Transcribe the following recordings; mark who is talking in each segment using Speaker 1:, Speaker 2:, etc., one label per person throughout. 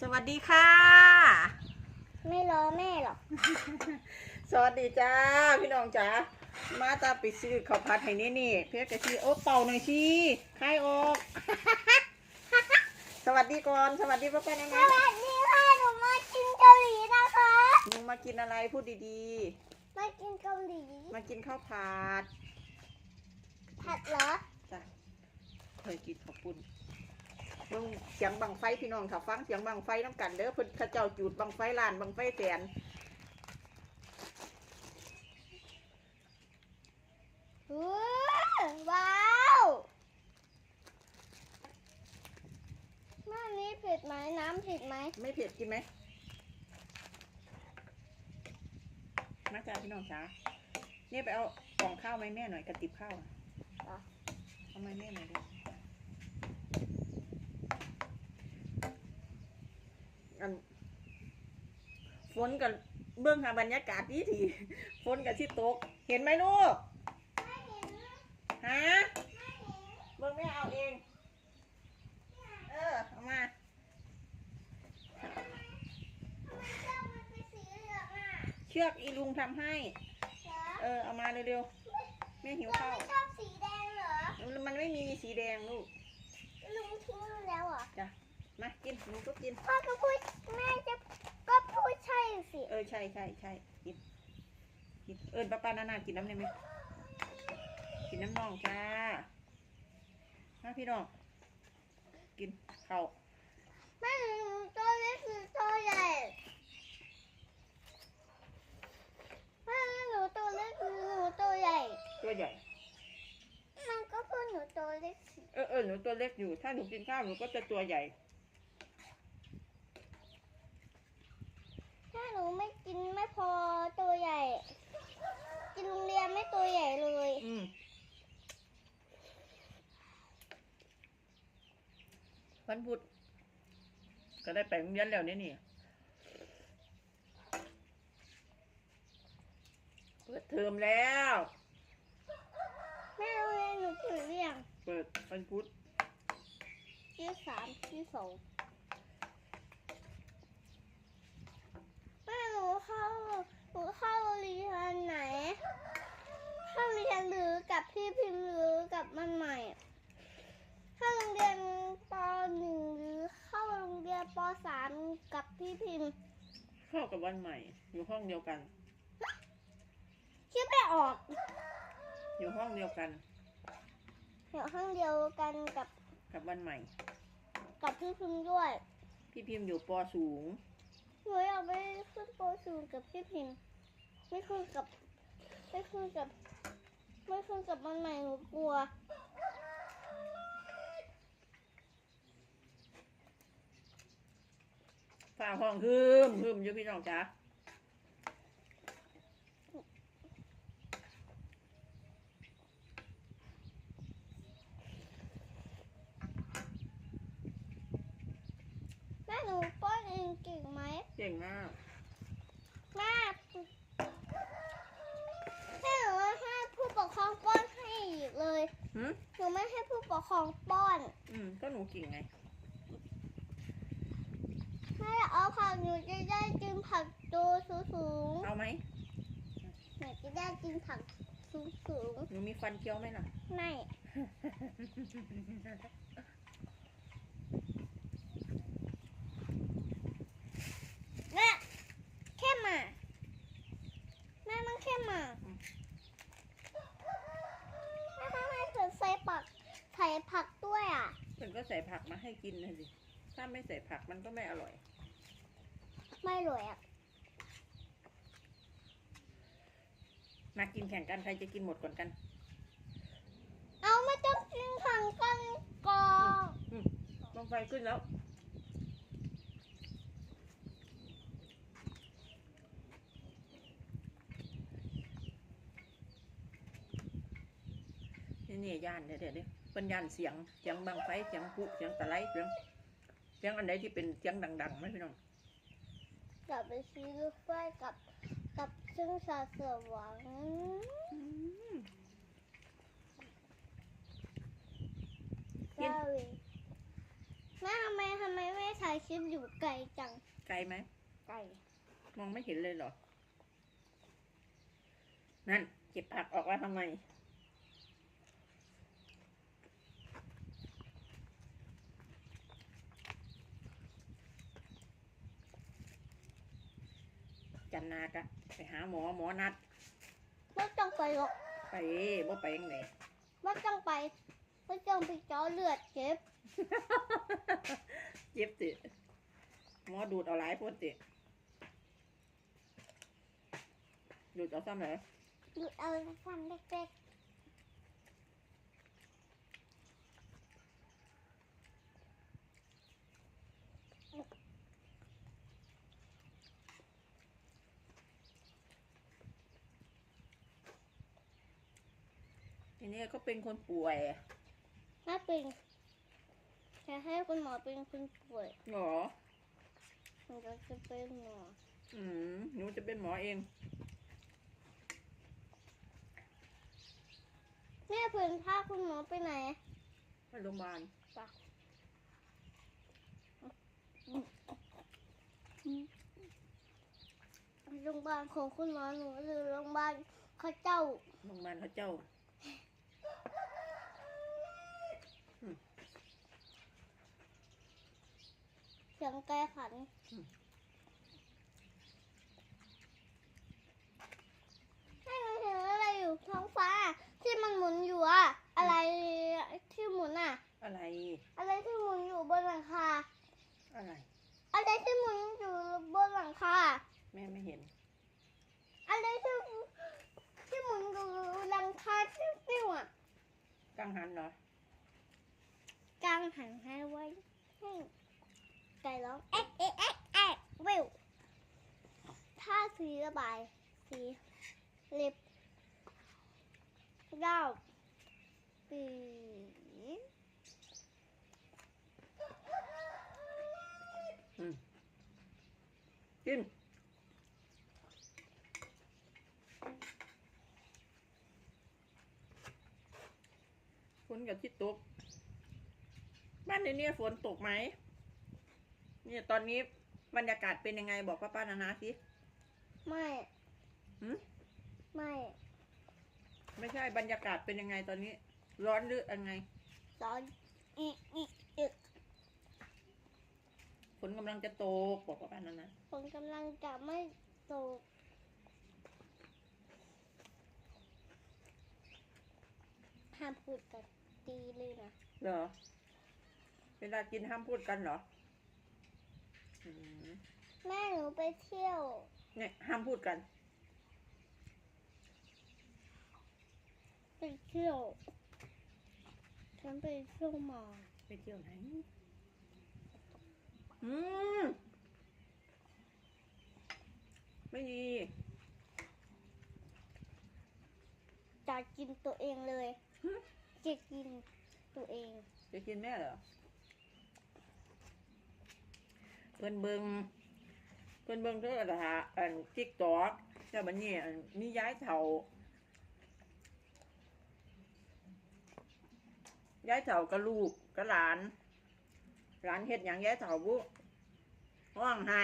Speaker 1: สวัสดีค่ะ
Speaker 2: ไม่รอแม่หรอก
Speaker 1: สวัสดีจ้าพี่น้องจ้ามาตาไปซื้อข้าวผัดให้นี่นี่เพื่อกะชีโอ้เป่าหน่อยสิคลายออก สวัสดีก่อน สวัสดีป้าป้านะ
Speaker 2: ส
Speaker 1: นะ
Speaker 2: วัสดีค่ะหนูมากินเกาหลีนะคะ
Speaker 1: มึงมากินอะไรพูดดี
Speaker 2: มากินเกาหลี
Speaker 1: ๆมากินข้าวผัด
Speaker 2: ผัดเหรอ
Speaker 1: จ้ะเคยกินข้าวปุ้น เบิ่งเสียงบังไฟพี่น้องถ้าฟังเสียงบังไฟน้ำกันเด้อเพิ่นเขาเจ้าจูดบังไฟลานบังไฟแสน
Speaker 2: ว้าวว้าวหน้านี้เผ็ดไหมน้ำเผ็ดไหม
Speaker 1: ไม่เผ็ดกินไหมมาจ้าพี่น้องจ้าเนี่ยไปเอากล่องข้าวไหมาให้แม่หน่อยกระติบข้าวอะเอามาให้แม่หน่อยดิอันฝ นกับเบื้องหาบรรยากาศดีทีฝนกับที่ตก เห็นไหมลูกฮะเบื้องแม่เอาเอง เออเอามาเชือกอีลุงทำให้ เออ เอามาเร็วๆแม่หิวข้าว
Speaker 2: ชอบสีแดงเหรอ
Speaker 1: มันไม่มีสีแดงลูก
Speaker 2: ลุงทิ้งมันแล้วเหรอ
Speaker 1: จ้ะมากินหนูก็กิน
Speaker 2: พ่อก็พูดแม่จะก็พูด ใช่สิ
Speaker 1: เออใช่ใช่ใช่กินกินเอิญป้าป้านานากินน้ำได้ไหมกินน้ำน่องจ้ามาพี่น้องกินข้าว
Speaker 2: แม่หนูตัวเล็กหรือตัวใหญ่แม่หนูตัวเล็กหรือหนูตัวใหญ่
Speaker 1: ตัวใหญ่
Speaker 2: มันก็พูดหนูตัวเล็กสิ
Speaker 1: เออเออหนูตัวเล็กอยู่ ถ้าหนูกินข้าวหนูก็จะตัวใหญ่
Speaker 2: ถ้าหนูไม่กินไม่พอตัวใหญ่ กินโรงเรียนไม่ตัวใหญ่เลย
Speaker 1: อืมวันพุธก็ได้ไปโรงเรียนแล้วเนี่ยนี่เปิดเทอมแล้ว
Speaker 2: แม่โรงเรียนหนูเปิดเรียง
Speaker 1: เปิดวันพุธ
Speaker 2: ที่สามที่สองแม่ห นูเข้าหนูเข้าเรียนไหน เข้าเรียนหรือกับพี่พิมพ์หรือกับมันใหม่เข้าโรงเรียนปหนึ่งหรือเข้าโรงเรียนปสามกับพี่พิมพ์
Speaker 1: เข้ากับวันใหม่ อยู่ห้องเดียวกัน
Speaker 2: คิดไม่ออก
Speaker 1: อยู่ห้องเดียวกัน
Speaker 2: อยู่ห้องเดียวกันกับ
Speaker 1: กับวันใหม่
Speaker 2: กับพี่พิมพ์ด้วย
Speaker 1: พี่พิมพ์อยู่ปสูง
Speaker 2: หนูอยากไปขึ้นปศูนกับพี่พิมไม่ขึ้นกับไม่ขึ้นกับไม่ขึ้นกับมันใหม่หนูกลัว
Speaker 1: ฝ่าห้องฮึมฮึมอยู่พี่น้องจ้า
Speaker 2: แม่หนูป้อนเองเก่งไหม
Speaker 1: เก่งมาก
Speaker 2: แม่แม่หนูให้ผู้ปกครองป้อนให้อีกเลย
Speaker 1: หืม
Speaker 2: หนูไม่ให้ผู้ปกครองป้อน
Speaker 1: อืม ก็หนูเก่งไง
Speaker 2: แม่เอาผักหนูจะได้กินผักตัวสูง
Speaker 1: เอาไหม
Speaker 2: ๆหนูจะได้กินผักสูง
Speaker 1: หนูมีฟันเคี้ยวไหมล่ะ
Speaker 2: ๆไม่ แม่เข้มอะแม่มันเข้มอะ
Speaker 1: อืม
Speaker 2: แม่ทำไมถึงใส่ผักใส่ผักด้วยอะ
Speaker 1: เพิ่นก็ใส่ผั กมาให้กินนะสิถ้าไม่ใส่ผักมันก็ไม่อร่อย
Speaker 2: ไม่รวยอะ
Speaker 1: มากินแข่งกันใครจะกินหมดก่อนกัน
Speaker 2: เอาไม่ต้องกินผังกันก่อน
Speaker 1: ลงไฟขึ้นแล้ว นี่นี่ย่านเดี๋ยวเดี๋ยวเดี๋ยวเป็นย่านเสียงเสียงบังไฟเสียงพุเสียงตะไลเสียงเสียงอันไหนที่เป็นเสียงดังๆไหมพี่น้อง
Speaker 2: กลับไปซื้อรถไฟกับกับเครื่องสาเสือหวังซาวีแม่ทำไมทำไมไม่ถ่ายคลิปมันอยู่ไกลจัง
Speaker 1: ไกลไหม
Speaker 2: ไกล
Speaker 1: มองไม่เห็นเลยเหรอ นั่นเก็บผักออกมาทำไม จันนากะไปหาหมอหมอนัด
Speaker 2: ไม่ต้องไปหรอก
Speaker 1: ไปบ่ไปยังไง
Speaker 2: ไม่ต้องไปไม่ต้องไปเจาะเลือดเจ็บ
Speaker 1: เจ็บติหมอดูดเอาหลายพ่นติดูดเอาซ้ำเลย
Speaker 2: หยุดเอาฟันเล็ก
Speaker 1: ทีนี้เขาเป็นคนป่วย
Speaker 2: ๆถ้าเป็นจะให้คุณหมอเป็นคนป่วย
Speaker 1: เหรอ
Speaker 2: มันก็จะเป็นหมอ
Speaker 1: อืมหนูจะเป็นหมอเอง
Speaker 2: แม่เพื่อนพาคุณหมอไปไหน
Speaker 1: ไปโรงพยาบาล
Speaker 2: โรงพยาบาลของคุณหมอหนูหรือโรงพยาบาลเข้าเจ้า
Speaker 1: โรงพยาบาลพระเจ้า
Speaker 2: สียงไก่ขัน
Speaker 1: อืม
Speaker 2: ให้หนูเห็นอะไรอยู่ท้องฟ้าที่มันหมุนอยู่อะอะไรที่หมุนอะ
Speaker 1: อะไร
Speaker 2: อะไรที่หมุนอยู่บนหลังคา
Speaker 1: อะไร
Speaker 2: อะไรที่หมุนอยู่บนหลังคา
Speaker 1: แม่ไม่เห็น
Speaker 2: อะไรที่ที่หมุนอยู่หลังคาติ้วๆอะ
Speaker 1: กังหันเหรอ
Speaker 2: กลางหันให้ไว้ให้ ไก่ร้องเอ๊ะเอ๊ะเอ๊ะเอ๊ะวิวถ้าสีระบาย สีเล็บดาวปี
Speaker 1: กินฝนกับที่ตก บ้านในเนี่ยฝนตกไหม เนี่ยตอนนี้บรรยากาศเป็นยังไงบอกป้าป้านานาสิ
Speaker 2: ไม่
Speaker 1: หืม
Speaker 2: ไม่
Speaker 1: ไม่ใช่บรรยากาศเป็นยังไงตอนนี้ ร้อนหรือยังไง
Speaker 2: ตอนอีอีอีก
Speaker 1: ฝนกำลังจะตกบอกป้าป้านานา
Speaker 2: ผมกำลังจะไม่ตกห้ามพูดกันตีเลยนะ
Speaker 1: เหรอเวลากินห้ามพูดกันเหรอ อืม
Speaker 2: แม่หนูไปเที่ยว
Speaker 1: เนี่ยห้ามพูดกัน
Speaker 2: ไปเที่ยว ฉันไปเที่ยวมา
Speaker 1: ไปเที่ยวไหน อืม ไม่ดี
Speaker 2: จะกินตัวเองเลย
Speaker 1: หึ
Speaker 2: จะกินตัวเอง
Speaker 1: จะกินแม่เหรอ เพิ่นเบิงเพิ่นเบิงเท่าไหร่อันทิกตอกแต่บัดนี้อันมีย้ายเถ่าย้ายเถ่ากับลูกกับหลาน หลานเฮ็ดหยังย้ายเถ่าบุห้องไห้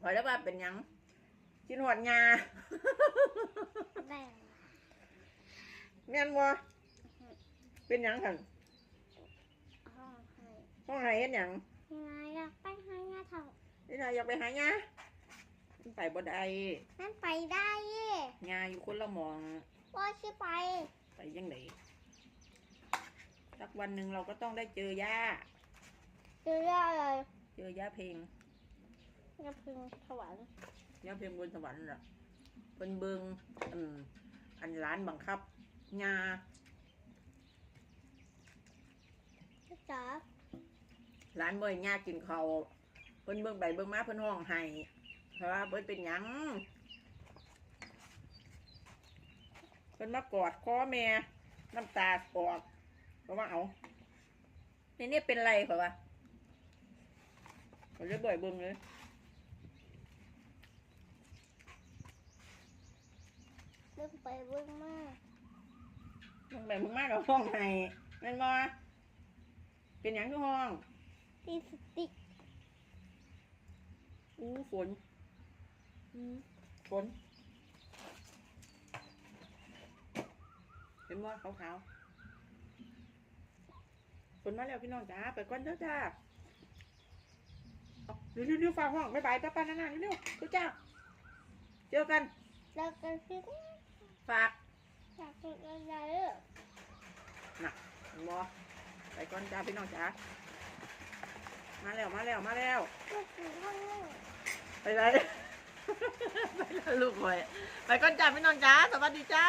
Speaker 1: พอแล้วว่าเป็นหยังกินหอดงา
Speaker 2: แบ่ง
Speaker 1: แม่นบ่เป็นหยังคัน
Speaker 2: ห้องให้
Speaker 1: ห้องไห้เฮ็ดหยัง
Speaker 2: นายอยาก ไปหาหน้าทาง
Speaker 1: นี่นายอยากไปหาหญ้ามันไปบ่ได้
Speaker 2: นั่นไปได้เย่
Speaker 1: หญ้าอยู่คนละหมอง
Speaker 2: ว่าชิไป
Speaker 1: ไปยังไงสักวันหนึ่งเราก็ต้องได้เจอหญ้า
Speaker 2: เจอได้เลย
Speaker 1: เจอหญ้าเพลง
Speaker 2: น้ำพึ่งถวรรค์
Speaker 1: หญ้าเพลงบนสวรรค์น่ะเพิ่นเบิงอืมอันร้านบังคับหญ้า
Speaker 2: จ๋า
Speaker 1: ร้านบ่ให้หญ้ากินข้าวเพิ่นเบิ่งไปเบิ่งมาเพิ่นห้องไห้เพราะว่าเพิ่นเป็นหยังเพิ่นมากอดคอแม่น้ำตาออกเพราะว่าเอานี่นี่เป็นไรเหรอวะเขาเลยบ่อยเบิ่งเลย
Speaker 2: เรื่องไปเรื่องมาก
Speaker 1: มึงไปมึงมากับห้องไห้แม่นบ่เป็นหยังคือห้อง
Speaker 2: ตีสติก
Speaker 1: ฝนอืมฝน เห็นว่าขาวๆฝนมาแล้วพี่น้องจ้าไปก่อนเด้อจ้าเอาเร็วๆๆฟ้าห้องบ๊ายบายป้าป้านานาเร็วๆทุกจ้าเจอกัน
Speaker 2: แล้วก็คิด
Speaker 1: ฝาก
Speaker 2: อยากกินอะไรอะ
Speaker 1: น่ะเห็นบ่ไปก่อนจ้าพี่น้องจ้า มาแล้วมาแล้วมาแล้ว
Speaker 2: ก็กินข้างนอก
Speaker 1: ไปเลยไปแล้วลูกหอยไปก่อนจ้าพี่น้องจ้าสวัสดีจ้า